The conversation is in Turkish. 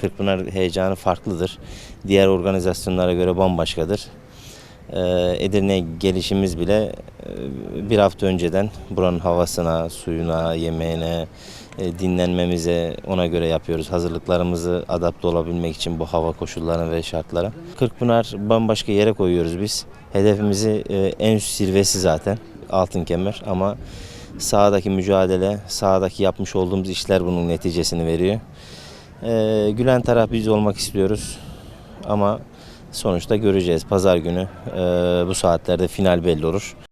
Kırkpınar heyecanı farklıdır. Diğer organizasyonlara göre bambaşkadır. Ee, Edirne'ye gelişimiz bile e, bir hafta önceden buranın havasına, suyuna, yemeğine, e, dinlenmemize ona göre yapıyoruz. Hazırlıklarımızı adapte olabilmek için bu hava koşullarına ve şartlara. Kırkpınar bambaşka yere koyuyoruz biz. Hedefimizi e, en üst zirvesi zaten altın kemer ama sahadaki mücadele, sahadaki yapmış olduğumuz işler bunun neticesini veriyor. E, gülen taraf biz olmak istiyoruz ama sonuçta göreceğiz. Pazar günü e, bu saatlerde final belli olur.